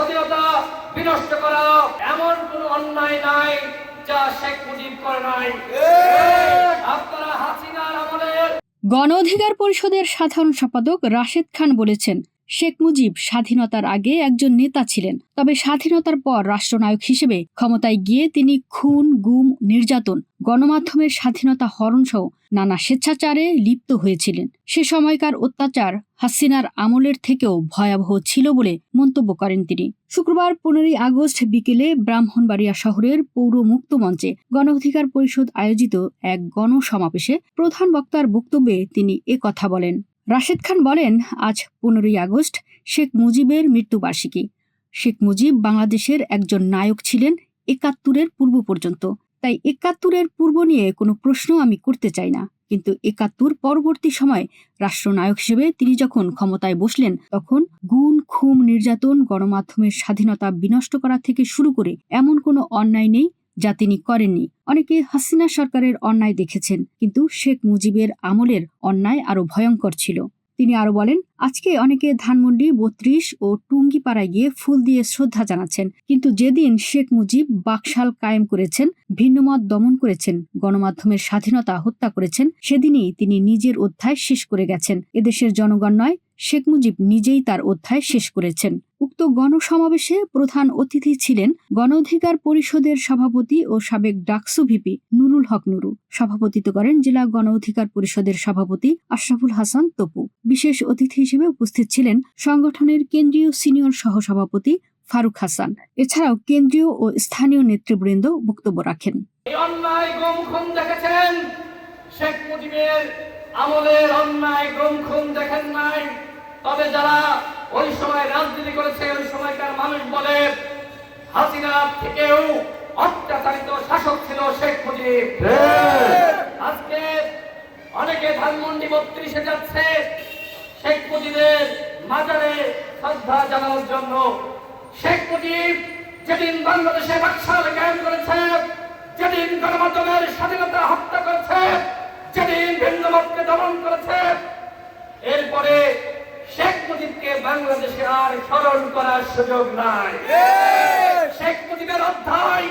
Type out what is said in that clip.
স্বাধীনতা বিনষ্ট করা এমন কোন অন্যায় নাই যা শেখ মুজিব করে নাই। আপনারা হাসিনার আমাদের গণ অধিকার পরিষদের সাধারণ সম্পাদক রাশেদ খান বলেছেন শেখ মুজিব স্বাধীনতার আগে একজন নেতা ছিলেন। তবে স্বাধীনতার পর রাষ্ট্রনায়ক হিসেবে ক্ষমতায় গিয়ে তিনি খুন, গুম, নির্যাতন, গণমাধ্যমের স্বাধীনতা হরণসহ নানা স্বেচ্ছাচারে লিপ্ত হয়েছিলেন। সে সময়কার অত্যাচার হাসিনার আমলের থেকেও ভয়াবহ ছিল বলে মন্তব্য করেন তিনি। শুক্রবার পনেরোই আগস্ট বিকেলে ব্রাহ্মণবাড়িয়া শহরের পৌর মুক্ত মঞ্চে গণ অধিকার পরিষদ আয়োজিত এক গণসমাবেশে প্রধান বক্তার বক্তব্যে তিনি কথা বলেন। রাশেদ খান বলেন, আজ পনেরোই আগস্ট, শেখ মুজিবের মৃত্যুবার্ষিকী। শেখ মুজিব বাংলাদেশের একজন নায়ক ছিলেন একাত্তরের পূর্ব পর্যন্ত। তাই একাত্তরের পূর্ব নিয়ে কোনো প্রশ্ন আমি করতে চাই না। কিন্তু একাত্তর পরবর্তী সময় রাষ্ট্রনায়ক হিসেবে তিনি যখন ক্ষমতায় বসলেন, তখন গুণ, খুম, নির্যাতন, গণমাধ্যমের স্বাধীনতা বিনষ্ট করা থেকে শুরু করে এমন কোনো অন্যায় নেই যা তিনি করেননি। অনেকে হাসিনা সরকারের অন্যায় দেখেছেন, কিন্তু শেখ মুজিবের আমলের অন্যায় আরও ভয়ঙ্কর ছিল। তিনি আরও বলেন আজকে অনেকে ধানমন্ডি, বত্রিশ ও টুঙ্গিপাড়ায় গিয়ে ফুল দিয়ে শ্রদ্ধা জানাচ্ছেন। কিন্তু যেদিন শেখ মুজিব বাকশাল কায়েম করেছেন ভিন্নমত দমন করেছেন, গণমাধ্যমের স্বাধীনতা হত্যা করেছেন, সেদিনই তিনি নিজের অধ্যায় শেষ করে গেছেন। এদেশের জনগণ নয়, শেখ মুজিব নিজেই তার অধ্যায় শেষ করেছেন। উক্ত গণসমাবেশে প্রধান অতিথি ছিলেন গণ অধিকার পরিষদের সভাপতি ও সাবেক ডাকসু ভিপি নুরুল হক নুরু। সভাপতিত্ব করেন জেলা গণ অধিকার পরিষদের সভাপতি আশরাফুল হাসান তপু। বিশেষ অতিথি হিসেবে উপস্থিত ছিলেন সংগঠনের কেন্দ্রীয় সিনিয়র সহসভাপতি ফারুক হাসান। এছাড়াও কেন্দ্রীয় ও স্থানীয় নেতৃবৃন্দ বক্তব্য রাখেন। দেখেছেন? শেখ মুজিবের আমলের অন্যায় গম খুন দেখেন নাই। তবে যারা ওই সময় রাজনীতি করেছে ওই সময়কার মানুষ বলে হাসিনা থেকেও অত্যাচারিত শাসক ছিল শেখ মুজিব। আজকে অনেকে ধানমন্ডি বত্রিশে যাচ্ছে। শেখ মুজিবের মাজারে শ্রদ্ধা জানানোর জন্য শেখ মুজিব যেদিন বাংলাদেশে বাকশাল কায়েম করেছে যেদিন গণমাধ্যমের স্বাধীনতা হত্যা করেছে যেদিন ভিন্নমতকে দমন করেছে এরপরে শেখ মুজিবকে বাংলাদেশে আর স্মরণ করার সুযোগ নাই। শেখ মুজিবের অধ্যায়